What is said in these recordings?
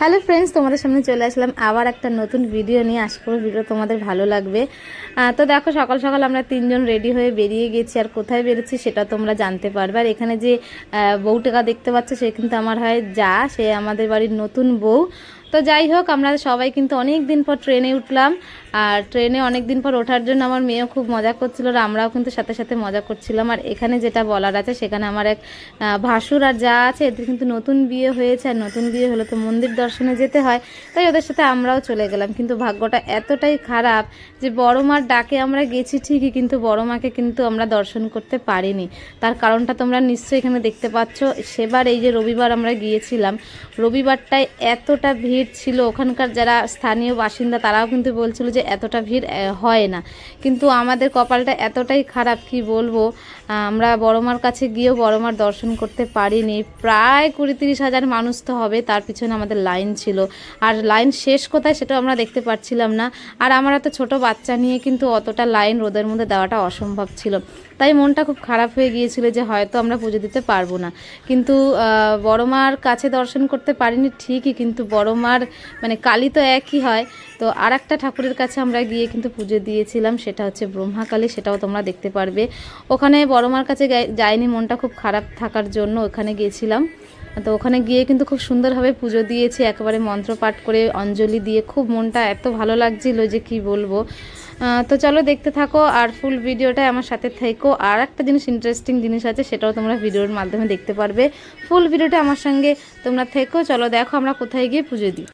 Hello friends, তোমাদের সামনে চলে আসলাম আবার একটা নতুন ভিডিও নিয়ে। আশা করি ভিডিও তোমাদের ভালো লাগবে। তো দেখো, সকাল সকাল আমরা তিনজন রেডি হয়ে বেরিয়ে গেছি। আর কোথায় বেরোচ্ছি সেটা তোমরা জানতে পারবে। আর এখানে যে বউটেকা দেখতে পাচ্ছ, সে কিন্তু আমার হয় যা। সে আমাদের বাড়ির নতুন বউ। তো যাই হোক, আমরা সবাই কিন্তু অনেক দিন পর ট্রেনে উঠলাম। আর ট্রেনে অনেক দিন পর ওঠার জন্য আমার মেয়েও খুব মজা করছিল আর আমরাও কিন্তু সাথে সাথে মজা করছিলাম। আর এখানে যেটা বলার আছে, সেখানে আমার এক ভাসুর আর যা আছে, এদের কিন্তু নতুন বিয়ে হয়েছে। আর নতুন বিয়ে হলে তো মন্দির দর্শনে যেতে হয়। তাই ওদের সাথে আমরাও চলে গেলাম। কিন্তু ভাগ্যটা এতটাই খারাপ যে বড় মার ডাকে আমরা গেছি ঠিকই, কিন্তু বড় মাকে কিন্তু আমরা দর্শন করতে পারিনি। তার কারণটা তোমরা নিশ্চয়ই এখানে দেখতে পাচ্ছ। সেবার এই যে রবিবার আমরা গিয়েছিলাম, রবিবারটায় এতটা ভিড় ছিল, ওখানকার যারা স্থানীয় বাসিন্দা তারাও কিন্তু বলছিল যে এতটা ভিড় হয় না। কিন্তু আমাদের কপালটা এতটাই খারাপ, কি বলব? আমরা বড়মার কাছে গিয়েও বড়মার দর্শন করতে পারিনি। প্রায় কুড়ি তিরিশ হাজার মানুষ তো হবে, তার পিছনে আমাদের লাইন ছিল। আর লাইন শেষ কোথায় সেটাও আমরা দেখতে পাচ্ছিলাম না। আর আমরা তো ছোট বাচ্চা নিয়ে কিন্তু অতটা লাইন রোদের মধ্যে দেওয়াটা অসম্ভব ছিল। তাই মনটা খুব খারাপ হয়ে গিয়েছিল যে হয়তো আমরা পুজো দিতে পারব না। কিন্তু বড় মার কাছে দর্শন করতে পারিনি ঠিকই, কিন্তু বড় মার মানে কালী তো একই হয়। তো আর একটা ঠাকুরের কাছে আমরা গিয়ে কিন্তু পুজো দিয়েছিলাম, সেটা হচ্ছে ব্রহ্মাকালী সেটাও তোমরা দেখতে পারবে। ওখানে বড় মার কাছে যায়নি মনটা খুব খারাপ থাকার জন্য ওখানে গিয়েছিলাম। তো ওখানে গিয়ে কিন্তু খুব সুন্দরভাবে পুজো দিয়েছি, একেবারে মন্ত্র পাঠ করে অঞ্জলি দিয়ে। খুব মনটা এত ভালো লাগছিল যে কি বলব। তো চলো দেখতে থাকো আর ফুল ভিডিওটা আমার সাথে থেকো। আর একটা জিনিস ইন্টারেস্টিং জিনিস আছে, সেটাও তোমরা ভিডিওর মাধ্যমে দেখতে পারবে। ফুল ভিডিওটা আমার সঙ্গে তোমরা থেকো। চলো দেখো আমরা কোথায় গিয়ে পুজো দিই।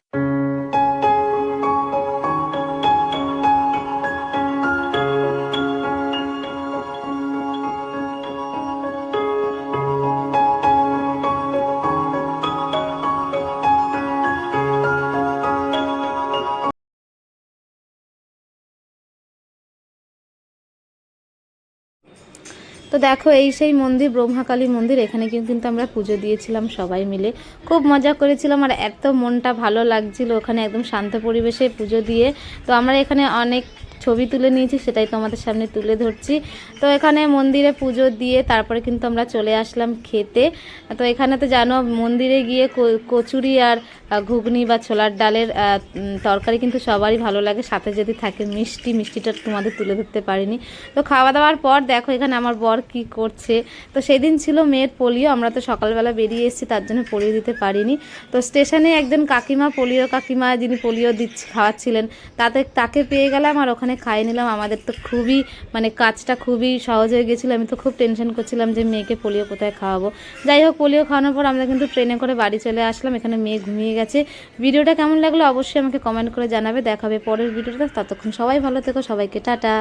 তো দেখো, এই সেই মন্দির, ব্রহ্মাকালী মন্দির, এখানে কিন্তু আমরা পুজো দিয়েছিলাম সবাই মিলে। খুব মজা করেছিলাম আর এত মনটা ভালো লাগছিল ওখানে একদম শান্ত পরিবেশে পুজো দিয়ে। তো আমরা এখানে অনেক ছবি তুলে নিয়েছি, সেটাই তোমাদের সামনে তুলে ধরছি। তো এখানে মন্দিরে পুজো দিয়ে তারপরে কিন্তু আমরা চলে আসলাম খেতে। তো এখানে তো জানো, মন্দিরে গিয়ে কচুরি আর ঘুগনি বা ছোলার ডালের তরকারি কিন্তু সবারই ভালো লাগে। সাথে যদি থাকে মিষ্টি, মিষ্টিটা তোমাদের তুলে ধরতে পারিনি। তো খাওয়া দাওয়ার পর দেখো এখানে আমার বর কি করছে। তো সেদিন ছিল মেয়ের পোলিও, আমরা তো সকালবেলা বেরিয়ে এসেছি, তার জন্য পোলিও দিতে পারিনি। তো স্টেশনে একজন কাকিমা, পোলিও কাকিমা যিনি পোলিও দিচ্ছি, খাওয়াচ্ছিলেন, তাতে, তাকে পেয়ে গেলাম আর ওখানে খাইয়ে নিলাম। আমাদের তো খুবই মানে কাজটা খুবই সহজ হয়ে গেছিল। আমি তো খুব টেনশন করছিলাম যে মেয়েকে পোলিও কোথায় খাওয়াবো। যাই হোক পোলিও খাওয়ানোর পর আমরা কিন্তু ট্রেনে করে বাড়ি চলে আসলাম। এখানে মেয়ে ঘুমিয়ে গেছে। ভিডিওটা কেমন লাগল অবশ্যই আমাকে কমেন্ট করে জানাবে। দেখাবে পরের ভিডিওটা ততক্ষণ সবাই ভালো থেকো। সবাইকে টাটা।